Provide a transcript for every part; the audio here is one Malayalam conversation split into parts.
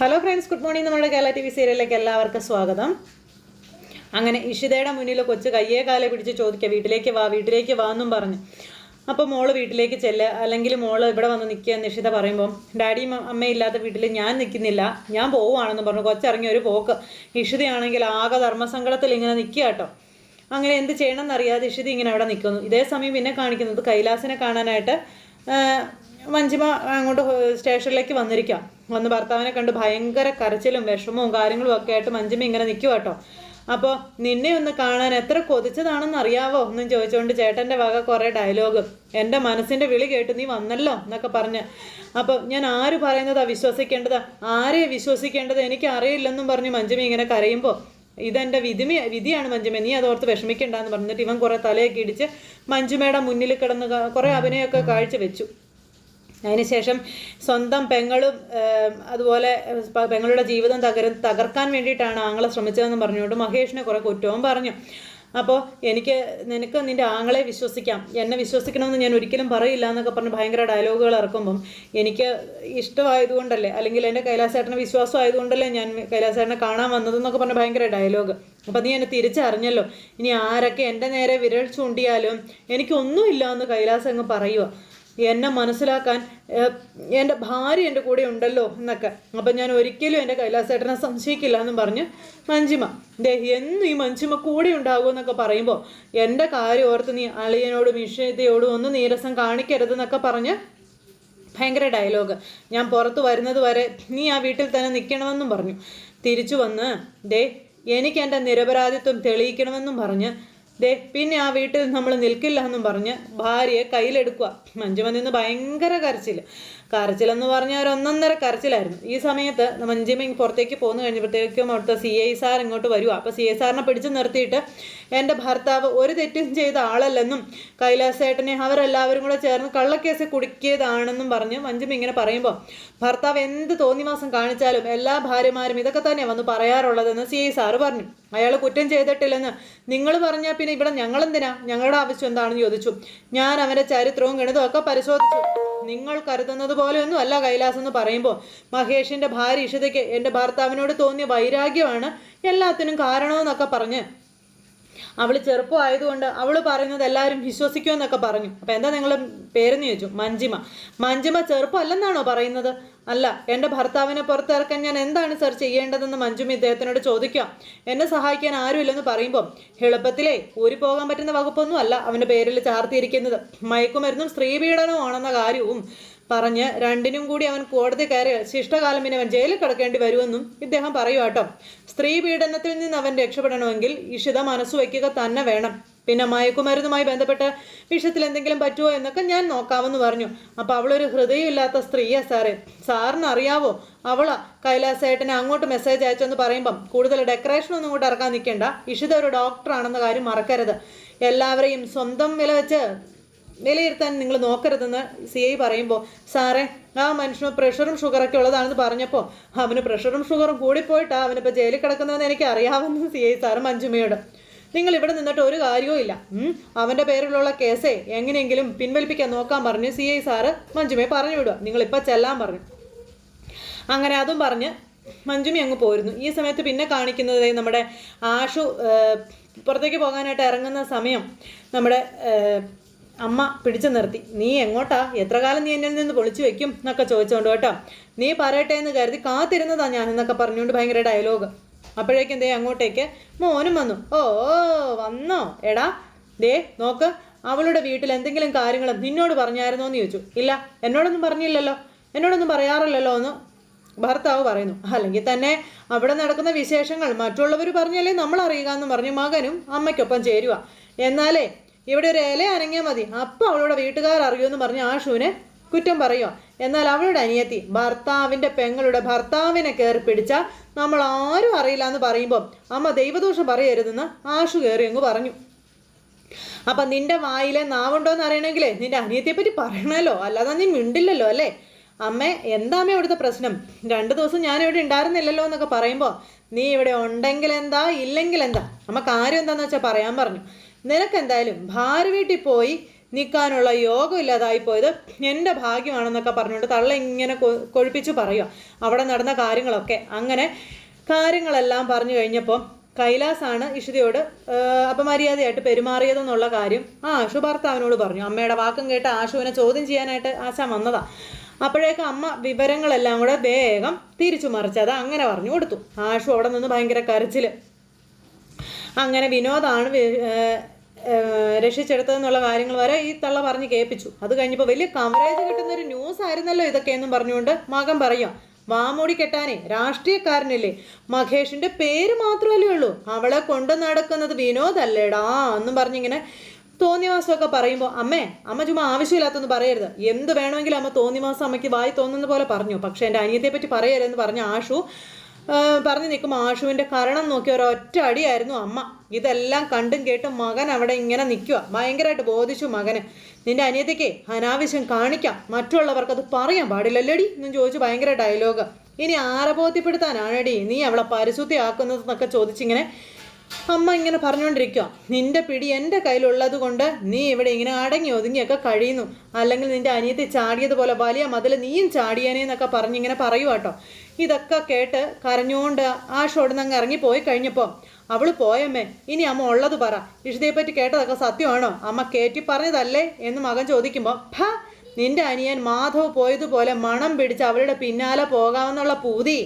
ഹലോ ഫ്രണ്ട്സ് ഗുഡ് മോർണിംഗ് നമ്മുടെ കേരള ടി വി സീരിയലിലേക്ക് എല്ലാവർക്കും സ്വാഗതം. അങ്ങനെ ഇഷിതയുടെ മുന്നിൽ കൊച്ചു കയ്യേ കാലെ പിടിച്ച് ചോദിക്കുക വീട്ടിലേക്ക് വാ വീട്ടിലേക്ക് വാ എന്നും പറഞ്ഞു. അപ്പോൾ മോൾ വീട്ടിലേക്ക് ചെല്ല അല്ലെങ്കിൽ മോൾ ഇവിടെ വന്ന് നിൽക്കുക എന്ന് ഇഷിത പറയുമ്പോൾ ഡാഡിയും അമ്മയും ഇല്ലാത്ത വീട്ടിൽ ഞാൻ നിൽക്കുന്നില്ല ഞാൻ പോവുകയാണെന്ന് പറഞ്ഞു കൊച്ചിറങ്ങി ഒരു പോക്ക്. ഇഷിതയാണെങ്കിൽ ആകെ ധർമ്മസങ്കടത്തിൽ ഇങ്ങനെ നിൽക്കുക കേട്ടോ. അങ്ങനെ എന്ത് ചെയ്യണമെന്ന് അറിയാതെ ഇഷിത ഇങ്ങനെ അവിടെ നിൽക്കുന്നു ഇതേ സമയം പിന്നെ കാണിക്കുന്നത് കൈലാസിനെ കാണാനായിട്ട് മഞ്ജിമ അങ്ങോട്ട് സ്റ്റേഷനിലേക്ക് വന്നിരിക്കാം. വന്ന് ഭർത്താവിനെ കണ്ട് ഭയങ്കര കരച്ചിലും വിഷമവും കാര്യങ്ങളും ഒക്കെ ആയിട്ട് മഞ്ജിമ ഇങ്ങനെ നിൽക്കുക കേട്ടോ അപ്പോൾ നിന്നെ ഒന്ന് കാണാൻ എത്ര കൊതിച്ചതാണെന്ന് അറിയാവോ? എന്നും ചോദിച്ചുകൊണ്ട് ചേട്ടന്റെ വക കുറേ ഡയലോഗ് എന്റെ മനസ്സിന്റെ വിളി കേട്ട് നീ വന്നല്ലോ എന്നൊക്കെ പറഞ്ഞ്. അപ്പോൾ ഞാൻ ആര് പറയുന്നതാ വിശ്വസിക്കേണ്ടത്? ആരെ വിശ്വസിക്കേണ്ടത് എനിക്ക് അറിയില്ലെന്നും പറഞ്ഞ് മഞ്ജുമി ഇങ്ങനെ കരയുമ്പോൾ ഇതെന്റെ വിധിമി വിധിയാണ് മഞ്ജുമ. നീ അതോർത്ത് വിഷമിക്കണ്ടെന്ന് പറഞ്ഞിട്ട് ഇവൻ കുറേ തലയൊക്കെ ഇടിച്ച് മഞ്ജുമയുടെ മുന്നിൽ കിടന്ന് കുറേ അഭിനയമൊക്കെ കാഴ്ച വെച്ചു അതിനുശേഷം സ്വന്തം പെങ്ങളും അതുപോലെ പെങ്ങളുടെ ജീവിതം തകര തകർക്കാൻ വേണ്ടിയിട്ടാണ് ആങ്ങളെ ശ്രമിച്ചതെന്ന് പറഞ്ഞുകൊണ്ട് മഹേഷിനെ കുറേ കുറ്റവും പറഞ്ഞു. അപ്പോൾ എനിക്ക് നിനക്ക് നിന്റെ ആങ്ങളെ വിശ്വസിക്കാം. എന്നെ വിശ്വസിക്കണമെന്ന് ഞാൻ ഒരിക്കലും പറയില്ല എന്നൊക്കെ പറഞ്ഞ് ഭയങ്കര ഡയലോഗുകൾ ഇറക്കുമ്പം എനിക്ക് ഇഷ്ടമായതുകൊണ്ടല്ലേ അല്ലെങ്കിൽ എന്റെ കൈലാസേട്ടനെ വിശ്വാസം ആയതുകൊണ്ടല്ലേ ഞാൻ കൈലാസേട്ടനെ കാണാൻ വന്നതെന്നൊക്കെ പറഞ്ഞ് ഭയങ്കര ഡയലോഗ്. അപ്പം നീ എന്നെ തിരിച്ചറിഞ്ഞല്ലോ. ഇനി ആരൊക്കെ എന്റെ നേരെ വിരൽ ചൂണ്ടിയാലും എനിക്കൊന്നുമില്ല എന്ന് കൈലാസം അങ്ങ് പറയുക എന്നെ മനസ്സിലാക്കാൻ എന്റെ ഭാര്യ എന്റെ കൂടെ ഉണ്ടല്ലോ എന്നൊക്കെ. അപ്പം ഞാൻ ഒരിക്കലും എന്റെ കൈലാസേട്ടനെ സംശയിക്കില്ല എന്നും പറഞ്ഞ് മഞ്ജിമ ദേ എന്നും ഈ മഞ്ജിമ കൂടെ ഉണ്ടാകും എന്നൊക്കെ പറയുമ്പോൾ എന്റെ കാര്യം ഓർത്ത് നീ അളിയനോടും ഇഷയതയോടും ഒന്നും നീരസം കാണിക്കരുതെന്നൊക്കെ പറഞ്ഞ് ഭയങ്കര ഡയലോഗ് ഞാൻ പുറത്ത് വരുന്നത് വരെ നീ ആ വീട്ടിൽ തന്നെ നിൽക്കണമെന്നും പറഞ്ഞു. തിരിച്ചു വന്ന് ദേ എനിക്ക് എന്റെ നിരപരാധിത്വം തെളിയിക്കണമെന്നും പറഞ്ഞ് ദേ പിന്നെ ആ വീട്ടിൽ നമ്മൾ നിൽക്കില്ല എന്നും പറഞ്ഞ് ഭാര്യയെ കയ്യിലെടുക്കുക മഞ്ജുമ നിന്ന് ഭയങ്കര കരച്ചിൽ കരച്ചിലെന്ന് പറഞ്ഞാൽ ഒരു ഒന്നൊന്നര കരച്ചിലായിരുന്നു. ഈ സമയത്ത് മഞ്ജിമ പുറത്തേക്ക് പോന്നു കഴിഞ്ഞപ്പോഴത്തേക്കും അവിടുത്തെ സി ഐ സാർ ഇങ്ങോട്ട് വരുക അപ്പോൾ സി ഐ സാറിനെ പിടിച്ചു നിർത്തിയിട്ട് എന്റെ ഭർത്താവ് ഒരു തെറ്റും ചെയ്ത ആളല്ലെന്നും കൈലാസേട്ടനെ അവരെല്ലാവരും കൂടെ ചേർന്ന് കള്ളക്കേസ് കുടുക്കിയതാണെന്നും പറഞ്ഞ് മഞ്ജിമ ഇങ്ങനെ പറയുമ്പോൾ ഭർത്താവ് എന്ത് തോന്നിവാസം കാണിച്ചാലും എല്ലാ ഭാര്യമാരും ഇതൊക്കെ തന്നെയാണ് വന്ന് പറയാറുള്ളതെന്ന് സി ഐ സാറ് പറഞ്ഞു. അയാൾ കുറ്റം ചെയ്തിട്ടില്ലെന്ന് നിങ്ങൾ പറഞ്ഞാൽ പിന്നെ ഇവിടെ ഞങ്ങളെന്തിനാ? ഞങ്ങളുടെ ആവശ്യം എന്താണെന്ന് ചോദിച്ചു. ഞാൻ അവന്റെ ചരിത്രവും ഗണിതവും ഒക്കെ പരിശോധിച്ചു. നിങ്ങൾ കരുതുന്നത് പോലെയൊന്നും അല്ല കൈലാസ് എന്ന് പറയുമ്പോൾ. മഹേഷിന്റെ ഭാര്യ ഇഷിതയ്ക്ക് എന്റെ ഭർത്താവിനോട് തോന്നിയ വൈരാഗ്യമാണ് എല്ലാത്തിനും കാരണമെന്നൊക്കെ പറഞ്ഞ്. അവൾ ചെറുപ്പമായതുകൊണ്ട് അവൾ പറയുന്നത് എല്ലാവരും വിശ്വസിക്കുമെന്നൊക്കെ പറഞ്ഞു. അപ്പം എന്താ നിങ്ങൾ പേരെന്ന് ചോദിച്ചു? മഞ്ജിമ. മഞ്ജിമ ചെറുപ്പമല്ലെന്നാണോ പറയുന്നത്? അല്ല എന്റെ ഭർത്താവിനെ പുറത്തിറക്കാൻ ഞാൻ എന്താണ് സർ ചെയ്യേണ്ടതെന്ന് മഞ്ജുമ ഇദ്ദേഹത്തിനോട് ചോദിക്കാം എന്നെ സഹായിക്കാൻ ആരുമില്ലെന്ന് പറയുമ്പോൾ എളുപ്പത്തിലേ ഊരി പോകാൻ പറ്റുന്ന വകുപ്പൊന്നും അല്ല അവന്റെ പേരിൽ ചാർത്തിയിരിക്കുന്നത്. മയക്കുമരുന്നും സ്ത്രീപീഡനവും ആണെന്ന കാര്യവും പറഞ്ഞ് രണ്ടിനും കൂടി അവൻ കോടതി കയറി ശിഷ്ടകാലം പിന്നെ അവൻ ജയിലിൽ കിടക്കേണ്ടി വരുമെന്നും ഇദ്ദേഹം പറയുക കേട്ടോ സ്ത്രീ പീഡനത്തിൽ നിന്ന് അവൻ രക്ഷപ്പെടണമെങ്കിൽ ഇഷിത മനസ്സ് വയ്ക്കുക തന്നെ വേണം. പിന്നെ മയക്കുമരുന്നുമായി ബന്ധപ്പെട്ട വിഷയത്തിൽ എന്തെങ്കിലും പറ്റുമോ എന്നൊക്കെ ഞാൻ നോക്കാമെന്ന് പറഞ്ഞു. അപ്പോൾ അവളൊരു ഹൃദയമില്ലാത്ത സ്ത്രീയാ സാറേ. സാറിന് അറിയാവോ? അവൾ കൈലാസേട്ടനെ അങ്ങോട്ട് മെസ്സേജ് അയച്ചെന്ന് പറയുമ്പം കൂടുതൽ ഡെക്കറേഷൻ ഒന്നും ഇങ്ങോട്ട് ഇറക്കാൻ നിൽക്കേണ്ട. ഇഷിത ഒരു ഡോക്ടറാണെന്ന കാര്യം മറക്കരുത്. എല്ലാവരെയും സ്വന്തം വില വെച്ച് വിലയിരുത്താൻ നിങ്ങൾ നോക്കരുതെന്ന് സി ഐ പറയുമ്പോൾ സാറേ ആ മനുഷ്യന് പ്രഷറും ഷുഗറൊക്കെ ഉള്ളതാണെന്ന് പറഞ്ഞപ്പോൾ അവന് പ്രഷറും ഷുഗറും കൂടിപ്പോയിട്ടാ അവനിപ്പോൾ ജയിലിൽ കിടക്കുന്നതെന്ന് എനിക്ക് അറിയാമെന്ന് സി ഐ സാറ് മഞ്ജുമയോട് നിങ്ങൾ ഇവിടെ നിന്നിട്ട് ഒരു കാര്യവും ഇല്ല. അവന്റെ പേരിലുള്ള കേസേ എങ്ങനെയെങ്കിലും പിൻവലിപ്പിക്കാൻ നോക്കാൻ പറഞ്ഞ് സി ഐ സാറ് മഞ്ജുമയെ പറഞ്ഞു വിടുക നിങ്ങളിപ്പോൾ ചെല്ലാൻ പറഞ്ഞു. അങ്ങനെ അതും പറഞ്ഞ് മഞ്ജുമി അങ്ങ് പോയിരുന്നു ഈ സമയത്ത് പിന്നെ കാണിക്കുന്നത് നമ്മുടെ ആഷു പുറത്തേക്ക് പോകാനായിട്ട് ഇറങ്ങുന്ന സമയം നമ്മുടെ അമ്മ പിടിച്ചു നിർത്തി. നീ എങ്ങോട്ടാ? എത്ര കാലം നീ എന്നിൽ നിന്ന് പൊളിച്ചു വെക്കും? എന്നൊക്കെ ചോദിച്ചോണ്ട് കേട്ടോ. നീ പറയട്ടെ എന്ന് കരുതി കാത്തിരുന്നതാ ഞാൻ എന്നൊക്കെ പറഞ്ഞുകൊണ്ട് ഭയങ്കര ഡയലോഗ് അപ്പോഴേക്കും എന്തേ അങ്ങോട്ടേക്ക് മോനും വന്നു. ഓ വന്നോ? എടാ ദേ നോക്ക് അവളുടെ വീട്ടിൽ എന്തെങ്കിലും കാര്യങ്ങൾ നിന്നോട് പറഞ്ഞായിരുന്നോ എന്ന് ചോദിച്ചു. ഇല്ല എന്നോടൊന്നും പറഞ്ഞില്ലല്ലോ. എന്നോടൊന്നും പറയാറില്ലല്ലോ എന്ന് ഭർത്താവ് പറയുന്നു. അല്ലെങ്കിൽ തന്നെ അവിടെ നടക്കുന്ന വിശേഷങ്ങൾ മറ്റുള്ളവർ പറഞ്ഞാലേ നമ്മൾ അറിയുക എന്ന് പറഞ്ഞു മകനും അമ്മയ്ക്കൊപ്പം ചേരുക എന്നാലേ ഇവിടെ ഒരു ഇല അനങ്ങിയാൽ മതി. അപ്പം അവളുടെ വീട്ടുകാർ അറിയുമെന്ന് പറഞ്ഞ് ആഷുവിനെ കുറ്റം പറയുക എന്നാൽ അവളുടെ അനിയത്തി ഭർത്താവിന്റെ പെങ്ങളുടെ ഭർത്താവിനെ കയറി പിടിച്ച നമ്മൾ ആരും അറിയില്ല എന്ന് പറയുമ്പോൾ അമ്മ ദൈവദോഷം പറയരുതെന്ന് ആഷു കയറി അങ്ങ് പറഞ്ഞു. അപ്പൊ നിന്റെ വായിലെ നാവുണ്ടോയെന്ന് അറിയണമെങ്കിലേ നിന്റെ അനിയത്തിയെ പറ്റി പറയണല്ലോ അല്ലാതെ നീ മിണ്ടില്ലല്ലോ അല്ലേ? അമ്മ എന്താ അമ്മ ഇവിടുത്തെ പ്രശ്നം? രണ്ടു ദിവസം ഞാൻ ഇവിടെ ഉണ്ടായിരുന്നില്ലല്ലോ എന്നൊക്കെ പറയുമ്പോൾ നീ ഇവിടെ ഉണ്ടെങ്കിൽ എന്താ ഇല്ലെങ്കിൽ എന്താ? അമ്മ കാര്യം എന്താണെന്ന് വെച്ചാൽ പറയാൻ പറഞ്ഞു. നിനക്ക് എന്തായാലും ഭാര്യ വീട്ടിൽ പോയി നിൽക്കാനുള്ള യോഗം ഇല്ലാതായി പോയത് എന്റെ ഭാഗ്യമാണെന്നൊക്കെ പറഞ്ഞുകൊണ്ട് തള്ള ഇങ്ങനെ കൊഴിപ്പിച്ച് പറയുക അവിടെ നടന്ന കാര്യങ്ങളൊക്കെ. അങ്ങനെ കാര്യങ്ങളെല്ലാം പറഞ്ഞു കഴിഞ്ഞപ്പോൾ കൈലാസാണ് ഇഷിതയോട് അപമര്യാദയായിട്ട് പെരുമാറിയതെന്നുള്ള കാര്യം ആ ആശു ഭർത്താവിനോട് പറഞ്ഞു. അമ്മയുടെ വാക്കും കേട്ട് ആശുവിനെ ചോദ്യം ചെയ്യാനായിട്ട് ആശ വന്നതാ. അപ്പോഴേക്കും അമ്മ വിവരങ്ങളെല്ലാം കൂടെ വേഗം തിരിച്ചു മറിച്ചത് അങ്ങനെ പറഞ്ഞു കൊടുത്തു. ആശു അവിടെ നിന്ന് ഭയങ്കര കരച്ചിൽ അങ്ങനെ വിനോദാണ് രക്ഷിച്ചെടുത്തതെന്നുള്ള കാര്യങ്ങൾ വരെ ഈ തള്ള പറഞ്ഞ് കേൾപ്പിച്ചു. അത് കഴിഞ്ഞപ്പോൾ വലിയ കവറേജ് കിട്ടുന്ന ഒരു ന്യൂസ് ആയിരുന്നല്ലോ ഇതൊക്കെ എന്നും പറഞ്ഞുകൊണ്ട് മകൻ പറയാം. വാമൂടി കെട്ടാനെ രാഷ്ട്രീയക്കാരനല്ലേ. മഹേഷിന്റെ പേര് മാത്രമല്ലേ ഉള്ളൂ. അവളെ കൊണ്ടു നടക്കുന്നത് വിനോദല്ലേടാ എന്നും പറഞ്ഞിങ്ങനെ തോന്നിവാസമൊക്കെ പറയുമ്പോൾ അമ്മേ അമ്മ ചുമ്മാ ആവശ്യമില്ലാത്തൊന്നും പറയരുത്. എന്ത് വേണമെങ്കിലും അമ്മ തോന്നിവാസം അമ്മയ്ക്ക് വായി തോന്നുന്ന പോലെ പറഞ്ഞു. പക്ഷെ എന്റെ അനിയത്തെ പറ്റി പറയരുതെന്ന് പറഞ്ഞ ആഷു പറഞ്ഞു നിൽക്കുമ്പോൾ ആഷുവിന്റെ കരണം നോക്കി ഒരൊറ്റ അടിയായിരുന്നു അമ്മ. ഇതെല്ലാം കണ്ടും കേട്ടും മകൻ അവിടെ ഇങ്ങനെ നിൽക്കുക ഭയങ്കരമായിട്ട് ബോധിച്ചു മകന്. നിന്റെ അനിയത്തിക്ക് അനാവശ്യം കാണിക്കാം. മറ്റുള്ളവർക്ക് അത് പറയാൻ പാടില്ലല്ലേടി? എന്നും ചോദിച്ചു ഭയങ്കര ഡയലോഗ് ഇനി ആരെ ബോധ്യപ്പെടുത്താനാണടി? നീ അവളെ പരിശുദ്ധിയാക്കുന്നതെന്നൊക്കെ ചോദിച്ചിങ്ങനെ അമ്മ ഇങ്ങനെ പറഞ്ഞുകൊണ്ടിരിക്കുക നിന്റെ പിടി എന്റെ കയ്യിലുള്ളത് കൊണ്ട് നീ ഇവിടെ ഇങ്ങനെ അടങ്ങി ഒതുങ്ങിയൊക്കെ കഴിയുന്നു. അല്ലെങ്കിൽ നിന്റെ അനിയത്തി ചാടിയതുപോലെ വലിയ മതിൽ നീയും ചാടിയനെ എന്നൊക്കെ പറഞ്ഞിങ്ങനെ പറയുക കേട്ടോ ഇതൊക്കെ കേട്ട് കരഞ്ഞുകൊണ്ട് ആ ഷോടുന്നങ്ങ് അങ്ങ് ഇറങ്ങി പോയി കഴിഞ്ഞപ്പോൾ അവൾ പോയമ്മേ ഇനി അമ്മ ഉള്ളത് പറ. ഇഷിതയെ പറ്റി കേട്ടതൊക്കെ സത്യമാണോ? അമ്മ കയറ്റി പറഞ്ഞതല്ലേ? എന്ന് മകൻ ചോദിക്കുമ്പോൾ ഭ നിന്റെ അനിയൻ മാധവ് പോയതുപോലെ മണം പിടിച്ച് അവളുടെ പിന്നാലെ പോകാമെന്നുള്ള പൂതി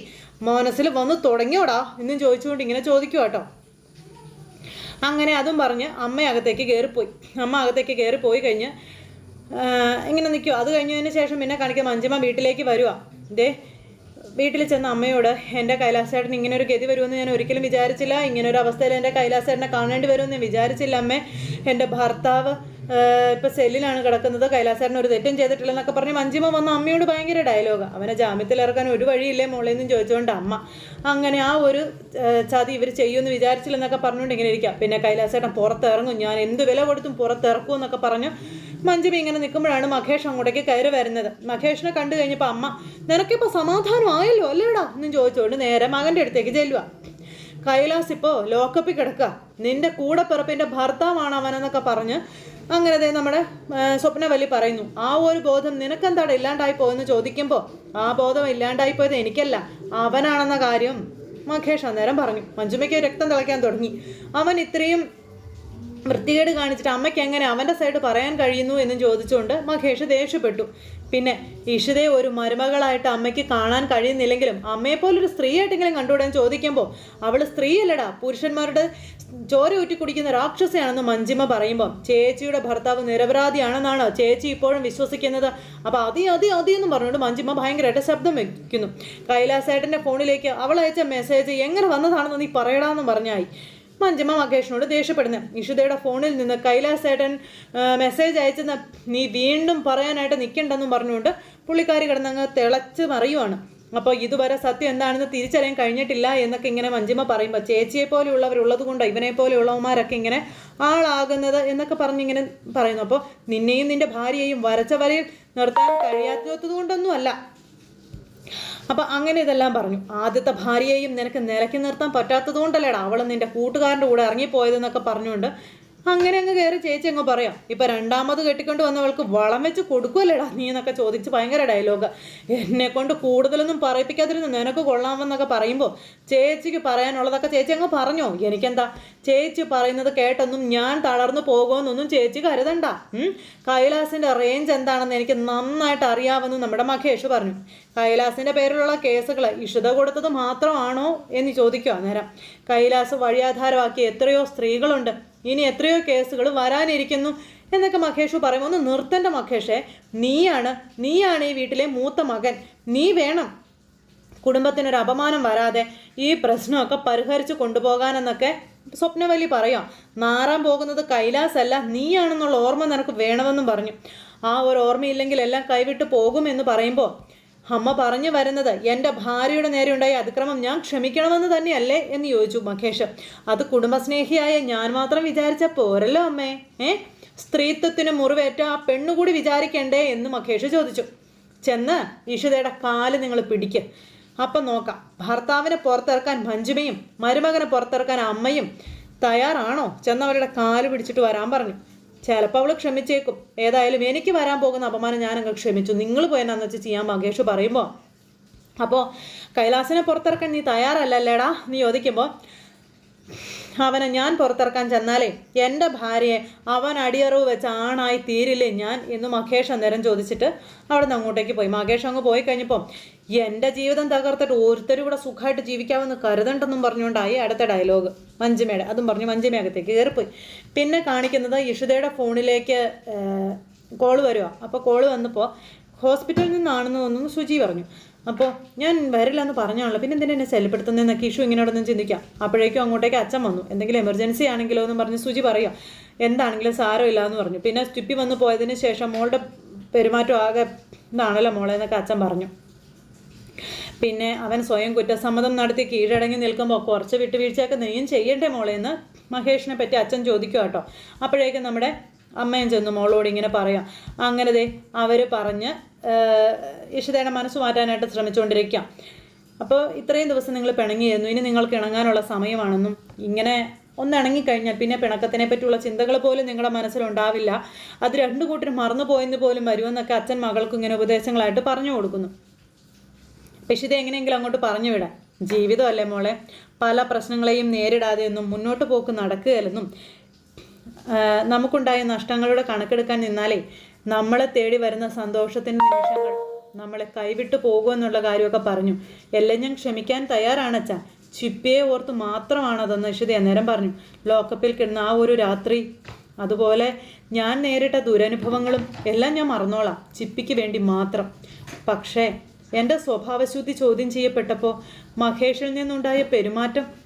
മനസ്സിൽ വന്ന് തുടങ്ങിയോടാ? എന്നും ചോദിച്ചുകൊണ്ട് ഇങ്ങനെ ചോദിക്കുക കേട്ടോ അങ്ങനെ അതും പറഞ്ഞ് അമ്മ അകത്തേക്ക് കയറിപ്പോയി അമ്മ അകത്തേക്ക് കയറിപ്പോയി പോയി കഴിഞ്ഞ് ഇങ്ങനെ നിൽക്കും അത് കഴിഞ്ഞതിന് ശേഷം പിന്നെ കാണിക്കും മഞ്ചമ്മ വീട്ടിലേക്ക് വരുവാ. ദേ വീട്ടിൽ ചെന്ന അമ്മയോട് എന്റെ കൈലാസേട്ടൻ ഇങ്ങനെ ഒരു ഗതി വരുമെന്ന് ഞാൻ ഒരിക്കലും വിചാരിച്ചില്ല. ഇങ്ങനെ ഒരു അവസ്ഥയിൽ എന്റെ കൈലാസേട്ടനെ കാണേണ്ടി വരുമെന്ന് ഞാൻ വിചാരിച്ചില്ല അമ്മേ. എന്റെ ഭർത്താവ് ഇപ്പം സെല്ലിലാണ് കിടക്കുന്നത്. കൈലാസേട്ടൻ ഒരു തെറ്റും ചെയ്തിട്ടില്ലെന്നൊക്കെ പറഞ്ഞ് മഞ്ജിമ വന്ന അമ്മയോട് ഭയങ്കര ഡയലോഗ് അവനെ ജാമ്യത്തിൽ ഇറക്കാൻ ഒരു വഴിയില്ലേ മോളിൽ നിന്നും ചോദിച്ചുകൊണ്ട് അമ്മ. അങ്ങനെ ആ ഒരു ചതി ഇവർ ചെയ്യുമെന്ന് വിചാരിച്ചില്ലെന്നൊക്കെ പറഞ്ഞുകൊണ്ട് ഇങ്ങനെ ഇരിക്കാം. പിന്നെ കൈലാസേട്ടൻ പുറത്തിറങ്ങും. ഞാൻ എന്ത് വില കൊടുത്തും പുറത്തിറക്കും എന്നൊക്കെ പറഞ്ഞു മഞ്ജുമ ഇങ്ങനെ നിൽക്കുമ്പോഴാണ് മഹേഷ് അങ്ങോട്ടേക്ക് കയറി വരുന്നത്. മഹേഷിനെ കണ്ടു കഴിഞ്ഞപ്പോൾ അമ്മ നിനക്കിപ്പോൾ സമാധാനം ആയല്ലോ അല്ലേടാ? എന്നും ചോദിച്ചുകൊണ്ട് നേരെ മകന്റെ അടുത്തേക്ക് ചെല്ലുക. കൈലാസ് ഇപ്പോൾ ലോക്കപ്പിൽ കിടക്കുക. നിന്റെ കൂടെ പിറപ്പിന്റെ ഭർത്താവാണ് അവനെന്നൊക്കെ പറഞ്ഞ് അങ്ങനെ ദേ നമ്മുടെ സ്വപ്നവലി സ്വപ്നവല്ലി പറയുന്നു. ആ ഒരു ബോധം നിനക്കെന്താണ് ഇല്ലാണ്ടായി പോയെന്ന് ചോദിക്കുമ്പോൾ ആ ബോധം ഇല്ലാണ്ടായി പോയത് എനിക്കല്ല അവനാണെന്ന കാര്യം മഹേഷ് അന്നേരം പറഞ്ഞു. മഞ്ജുമയ്ക്ക് രക്തം തിളയ്ക്കാൻ തുടങ്ങി. അവൻ ഇത്രയും വൃത്തികേട് കാണിച്ചിട്ട് അമ്മയ്ക്ക് എങ്ങനെ അവന്റെ സൈഡ് പറയാൻ കഴിയുന്നു എന്നും ചോദിച്ചുകൊണ്ട് മഹേഷ് ദേഷ്യപ്പെട്ടു. പിന്നെ ഇഷിതയെ ഒരു മരുമകളായിട്ട് അമ്മയ്ക്ക് കാണാൻ കഴിയുന്നില്ലെങ്കിലും അമ്മയെപ്പോലൊരു സ്ത്രീയായിട്ടെങ്കിലും കണ്ടുവിടാൻ ചോദിക്കുമ്പോൾ അവൾ സ്ത്രീയല്ലടാ. പുരുഷന്മാരുടെ ചോര ഊറ്റി കുടിക്കുന്ന രാക്ഷസയാണെന്ന് മഞ്ജിമ പറയുമ്പോൾ ചേച്ചിയുടെ ഭർത്താവ് നിരപരാധിയാണെന്നാണ് ചേച്ചി ഇപ്പോഴും വിശ്വസിക്കുന്നത്. അപ്പോൾ അതി അതി അതി എന്ന് പറഞ്ഞുകൊണ്ട് മഞ്ജിമ ഭയങ്കരമായിട്ട് ശബ്ദം വയ്ക്കുന്നു കൈലാസേട്ടന്റെ ഫോണിലേക്ക് അവൾ അയച്ച മെസ്സേജ് എങ്ങനെ വന്നതാണെന്ന് നീ പറയടാന്ന് പറഞ്ഞായി. മഞ്ജമ്മ മകേഷിനോട് ദേഷ്യപ്പെടുന്നത് ഇഷിതയുടെ ഫോണിൽ നിന്ന് കൈലാസേട്ടൻ മെസ്സേജ് അയച്ചെന്ന് നീ വീണ്ടും പറയാനായിട്ട് നിൽക്കണ്ടെന്നും പറഞ്ഞുകൊണ്ട് പുള്ളിക്കാരി കിടന്നങ്ങ് തിളച്ച് മറിയുവാണ്. അപ്പോൾ ഇതുവരെ സത്യം എന്താണെന്ന് തിരിച്ചറിയാൻ കഴിഞ്ഞിട്ടില്ല എന്നൊക്കെ ഇങ്ങനെ മഞ്ജിമ പറയുമ്പോൾ ചേച്ചിയെ പോലെയുള്ളവരുള്ളത് കൊണ്ട് ഇവനെ പോലെയുള്ളവന്മാരൊക്കെ ഇങ്ങനെ ആളാകുന്നത് എന്നൊക്കെ പറഞ്ഞിങ്ങനെ പറയുന്നു. അപ്പോൾ നിന്നെയും നിന്റെ ഭാര്യയെയും വരച്ച വരയിൽ നിർത്താൻ കഴിയാത്തത് അപ്പൊ അങ്ങനെ ഇതെല്ലാം പറഞ്ഞു. ആദ്യത്തെ ഭാര്യയെയും നിനക്ക് നിലയ്ക്ക് നിർത്താൻ പറ്റാത്തത് കൊണ്ടല്ലേടാ അവൾ നിന്റെ കൂട്ടുകാരന്റെ കൂടെ ഇറങ്ങിപ്പോയതെന്നൊക്കെ പറഞ്ഞുകൊണ്ട് അങ്ങനെ അങ്ങ് കയറി ചേച്ചി അങ്ങ് പറയാം ഇപ്പൊ രണ്ടാമത് കെട്ടിക്കൊണ്ട് വന്നവൾക്ക് വളം വെച്ച് കൊടുക്കുമല്ലേടാ നീ എന്നൊക്കെ ചോദിച്ച് ഭയങ്കര ഡയലോഗ് എന്നെ കൊണ്ട് കൂടുതലൊന്നും പറയിപ്പിക്കാതിരുന്നു നിനക്ക് കൊള്ളാമെന്നൊക്കെ പറയുമ്പോൾ ചേച്ചിക്ക് പറയാനുള്ളതൊക്കെ ചേച്ചി അങ്ങ് പറഞ്ഞോ. എനിക്കെന്താ? ചേച്ചി പറയുന്നത് കേട്ടൊന്നും ഞാൻ തളർന്നു പോകുമെന്നൊന്നും ചേച്ചി കരുതണ്ട. ഉം? കൈലാസിന്റെ റേഞ്ച് എന്താണെന്ന് എനിക്ക് നന്നായിട്ട് അറിയാമെന്ന് നമ്മുടെ മഹേഷ് പറഞ്ഞു. കൈലാസിന്റെ പേരിലുള്ള കേസുകൾ ഇഷിത കൊടുത്തത് മാത്രമാണോ എന്ന് ചോദിക്കുക അന്നേരം കൈലാസ് വഴിയാധാരമാക്കി എത്രയോ സ്ത്രീകളുണ്ട്. ഇനി എത്രയോ കേസുകൾ വരാനിരിക്കുന്നു. എന്നൊക്കെ മഹേഷ് പറയുമ്പോൾ ഒന്ന് നിർത്തന്റെ മഹേഷേ. നീയാണ് നീയാണ് ഈ വീട്ടിലെ മൂത്ത മകൻ. നീ വേണം. കുടുംബത്തിനൊരു അപമാനം വരാതെ ഈ പ്രശ്നമൊക്കെ പരിഹരിച്ചു കൊണ്ടുപോകാനെന്നൊക്കെ സ്വപ്നവലി പറയാം. നാറാൻ പോകുന്നത് കൈലാസല്ല നീയാണെന്നുള്ള ഓർമ്മ നിനക്ക് വേണമെന്നും പറഞ്ഞു. ആ ഒരു ഓർമ്മയില്ലെങ്കിൽ എല്ലാം കൈവിട്ട് പോകുമെന്ന് പറയുമ്പോൾ അമ്മ പറഞ്ഞു വരുന്നത് എന്റെ ഭാര്യയുടെ നേരെ ഉണ്ടായ അതിക്രമം ഞാൻ ക്ഷമിക്കണമെന്ന് തന്നെയല്ലേ? എന്ന് ചോദിച്ചു മഹേഷ്. അത് കുടുംബസ്നേഹിയായ ഞാൻ മാത്രം വിചാരിച്ച പോരല്ലോ അമ്മേ ഏ? സ്ത്രീത്വത്തിന് മുറിവേറ്റ ആ പെണ്ണുകൂടി വിചാരിക്കണ്ടേ? എന്ന് മഹേഷ് ചോദിച്ചു. ചെന്ന് ഇഷിതയുടെ കാൽ നിങ്ങൾ പിടിക്ക്. അപ്പം നോക്കാം ഭർത്താവിനെ പുറത്തിറക്കാൻ മഞ്ജുമയും മരുമകനെ പുറത്തിറക്കാൻ അമ്മയും തയ്യാറാണോ? ചെന്ന് അവരുടെ കാൽ പിടിച്ചിട്ട് വരാൻ പറഞ്ഞു. ചിലപ്പോൾ അവൾ ക്ഷമിച്ചേക്കും. ഏതായാലും എനിക്ക് വരാൻ പോകുന്ന അപമാനം ഞാനങ്ങ് ക്ഷമിച്ചു. നിങ്ങൾ പോയെന്നാന്ന് വെച്ച് ചെയ്യാൻ മകേഷ് പറയുമ്പോൾ അപ്പോൾ കൈലാസിനെ പുറത്തിറക്കാൻ നീ തയ്യാറല്ലല്ലേടാ? നീ ചോദിക്കുമ്പോൾ അവനെ ഞാൻ പുറത്തിറക്കാൻ ചെന്നാലേ എന്റെ ഭാര്യയെ അവൻ അടിയറവ് വെച്ച് ആണായി തീരില്ലേ ഞാൻ? എന്ന് മഹേഷ് അന്നേരം ചോദിച്ചിട്ട് അവിടെ നിന്ന് അങ്ങോട്ടേക്ക് പോയി. മഹേഷ് അങ്ങ് പോയി കഴിഞ്ഞപ്പോൾ എന്റെ ജീവിതം തകർത്തിട്ട് ഓരോരുത്തരും ഇവിടെ സുഖമായിട്ട് ജീവിക്കാമെന്ന് കരുതണ്ടെന്നും പറഞ്ഞുകൊണ്ടായി അടുത്ത ഡയലോഗ് മഞ്ജിമയുടെ അതും പറഞ്ഞു മഞ്ജിമ അകത്തേക്ക് കയറിപ്പോയി. പിന്നെ കാണിക്കുന്നത് ഇഷിതയുടെ ഫോണിലേക്ക് കോൾ വരുവാ. അപ്പോൾ കോൾ വന്നപ്പോൾ ഹോസ്പിറ്റലിൽ നിന്നാണെന്ന് തോന്നുന്നു ശുചി പറഞ്ഞു. അപ്പോൾ ഞാൻ വരില്ലെന്ന് പറഞ്ഞാണല്ലോ പിന്നെ എന്തിനാ എന്നെ ശല്യപ്പെടുത്തുന്നതെന്നൊക്കെ ഇഷ്യൂ ഇങ്ങനെയോടൊന്നും ചിന്തിക്കാം. അപ്പോഴേക്കും അങ്ങോട്ടേക്ക് അച്ഛൻ വന്നു. എന്തെങ്കിലും എമർജൻസി ആണെങ്കിലോ എന്ന് പറഞ്ഞ് സുചി പറയാം എന്താണെങ്കിലും സാരമില്ല എന്ന് പറഞ്ഞു. പിന്നെ സ്റ്റുപ്പി വന്നു പോയതിന് ശേഷം മോളുടെ പെരുമാറ്റം ആകെ ഇതാണല്ലോ മോളെ എന്നൊക്കെ അച്ഛൻ പറഞ്ഞു. പിന്നെ അവൻ സ്വയം കുറ്റസമ്മതം നടത്തി കീഴടങ്ങി നിൽക്കുമ്പോൾ കുറച്ച് വിട്ടുവീഴ്ചയൊക്കെ നീയും ചെയ്യണ്ടേ മോളെ എന്ന് മഹേഷിനെ പറ്റി അച്ഛൻ ചോദിക്കുക കേട്ടോ. അപ്പോഴേക്കും നമ്മുടെ അമ്മയും ചെന്ന് മോളോട് ഇങ്ങനെ പറയാം അങ്ങനെ ദേ അവർ പറഞ്ഞ് ഇഷിതയുടെ മനസ്സ് മാറ്റാനായിട്ട് ശ്രമിച്ചുകൊണ്ടിരിക്കാം. അപ്പോൾ ഇത്രയും ദിവസം നിങ്ങൾ പിണങ്ങിയിരുന്നു. ഇനി നിങ്ങൾക്ക് ഇണങ്ങാനുള്ള സമയമാണെന്നും ഇങ്ങനെ ഒന്ന് ഇണങ്ങിക്കഴിഞ്ഞാൽ പിന്നെ പിണക്കത്തിനെ പറ്റിയുള്ള ചിന്തകൾ പോലും നിങ്ങളുടെ മനസ്സിലുണ്ടാവില്ല. അത് രണ്ടു കൂട്ടരും മറന്നു പോയെന്ന് പോലും വരുമെന്നൊക്കെ അച്ഛൻ മകൾക്ക് ഇങ്ങനെ ഉപദേശങ്ങളായിട്ട് പറഞ്ഞു കൊടുക്കുന്നു. പക്ഷെ എങ്ങനെയെങ്കിലും അങ്ങോട്ട് പറഞ്ഞു വിടാം ജീവിതമല്ലേ മോളെ? പല പ്രശ്നങ്ങളെയും നേരിടാതെ എന്നും മുന്നോട്ട് പോക്ക് നടക്കുകയല്ലെന്നും നമുക്കുണ്ടായ നഷ്ടങ്ങളുടെ കണക്കെടുക്കാൻ നിന്നാലേ നമ്മളെ തേടി വരുന്ന സന്തോഷത്തിന്റെ നിമിഷങ്ങൾ നമ്മളെ കൈവിട്ടു പോകുമെന്നുള്ള കാര്യമൊക്കെ പറഞ്ഞു. എല്ലാം ഞാൻ ക്ഷമിക്കാൻ തയ്യാറാണച്ചാ ചിപ്പിയെ ഓർത്ത് മാത്രമാണതെന്ന് ഇഷിത അന്നേരം പറഞ്ഞു ലോക്കപ്പിൽ കിടന്ന ആ ഒരു രാത്രി അതുപോലെ ഞാൻ നേരിട്ട ദുരനുഭവങ്ങളും എല്ലാം ഞാൻ മറന്നോളാം. ചിപ്പിക്ക് വേണ്ടി മാത്രം. പക്ഷേ എന്റെ സ്വഭാവശുദ്ധി ചോദ്യം ചെയ്യപ്പെട്ടപ്പോൾ മഹേഷിൽ നിന്നുണ്ടായ പെരുമാറ്റം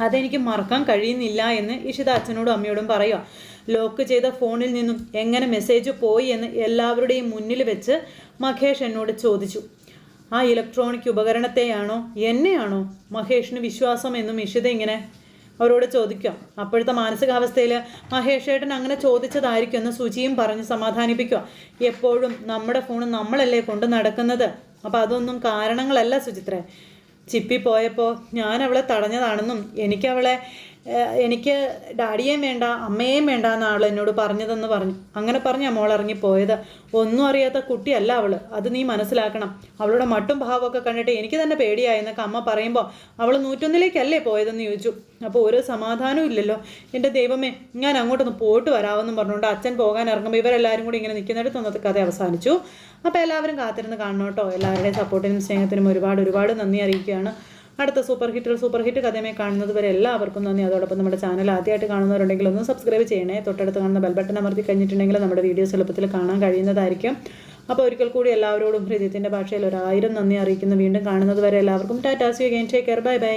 അതെനിക്ക് മറക്കാൻ കഴിയുന്നില്ല എന്ന് ഇഷിത അച്ഛനോടും അമ്മയോടും പറയുക ലോക്ക് ചെയ്ത ഫോണിൽ നിന്നും എങ്ങനെ മെസ്സേജ് പോയി എന്ന് എല്ലാവരുടെയും മുന്നിൽ വെച്ച് മഹേഷ് എന്നോട് ചോദിച്ചു. ആ ഇലക്ട്രോണിക് ഉപകരണത്തെയാണോ? എന്നെയാണോ? മഹേഷിന് വിശ്വാസം എന്നും ഇഷിത ഇങ്ങനെ അവരോട് ചോദിക്കുക. അപ്പോഴത്തെ മാനസികാവസ്ഥയിൽ മഹേഷ് ഏട്ടൻ അങ്ങനെ ചോദിച്ചതായിരിക്കും എന്ന് സുചിയും പറഞ്ഞ് സമാധാനിപ്പിക്കുക. എപ്പോഴും നമ്മുടെ ഫോൺ നമ്മളല്ലേ കൊണ്ട് നടക്കുന്നത്? അപ്പോൾ അതൊന്നും കാരണങ്ങളല്ല സുചിത്രേ. ചിപ്പി പോയപ്പോൾ ഞാൻ അവളെ തടഞ്ഞതാണെന്നും എനിക്കവളെ എനിക്ക് ഡാഡിയേയും വേണ്ട അമ്മയേയും വേണ്ട എന്നാണ് എന്നോട് പറഞ്ഞതെന്ന് പറഞ്ഞു. അങ്ങനെ പറഞ്ഞ മോൾ ഇറങ്ങിപ്പോയത് ഒന്നും അറിയാത്ത കുട്ടിയല്ല അവൾ അത് നീ മനസ്സിലാക്കണം. അവളുടെ മട്ടും ഭാവമൊക്കെ കണ്ടിട്ട് എനിക്ക് തന്നെ പേടിയായെന്നൊക്കെ അമ്മ പറയുമ്പോൾ അവൾ നൂറ്റൊന്നിലേക്കല്ലേ പോയതെന്ന് ചോദിച്ചു. അപ്പോൾ ഒരു സമാധാനവും ഇല്ലല്ലോ. എന്റെ ദൈവമേ ഞാൻ അങ്ങോട്ടൊന്ന് പോയിട്ട് വരാമെന്നും പറഞ്ഞുകൊണ്ട് അച്ഛൻ പോകാൻ ഇറങ്ങുമ്പോൾ ഇവരെല്ലാവരും കൂടി ഇങ്ങനെ നിൽക്കുന്നിടത്ത് അന്നത്തെ കഥ അവസാനിച്ചു. അപ്പോൾ എല്ലാവരും കാത്തിരുന്ന് കാണണം കേട്ടോ. എല്ലാവരുടെയും സപ്പോർട്ടിനും സ്നേഹത്തിനും ഒരുപാട് ഒരുപാട് നന്ദി അറിയിക്കുകയാണ്. അടുത്ത സൂപ്പർ ഹിറ്റുകൾ സൂപ്പർ ഹിറ്റ് കഥയുമായി കാണുന്നത് വരെ എല്ലാവർക്കും നന്ദി. അതോടൊപ്പം നമ്മുടെ ചാനൽ ആദ്യമായിട്ട് കാണുന്നവരുണ്ടെങ്കിൽ ഒന്ന് സബ്സ്ക്രൈബ് ചെയ്യണേ. തൊട്ടടുത്ത് കാണുന്ന ബെൽ ബട്ടൺ അമർത്തി കഴിഞ്ഞിട്ടുണ്ടെങ്കിൽ നമ്മുടെ വീഡിയോസ് എളുപ്പത്തിൽ കാണാൻ കഴിയുന്നതായിരിക്കും. അപ്പോൾ ഒരിക്കൽ കൂടി എല്ലാവരോടും ഹൃദയത്തിന്റെ ഭാഷയിൽ ഒരായിരം നന്ദി അറിയിക്കുന്നു. വീണ്ടും കാണുന്നത് വരെ എല്ലാവർക്കും ta-ta you again take care bye bye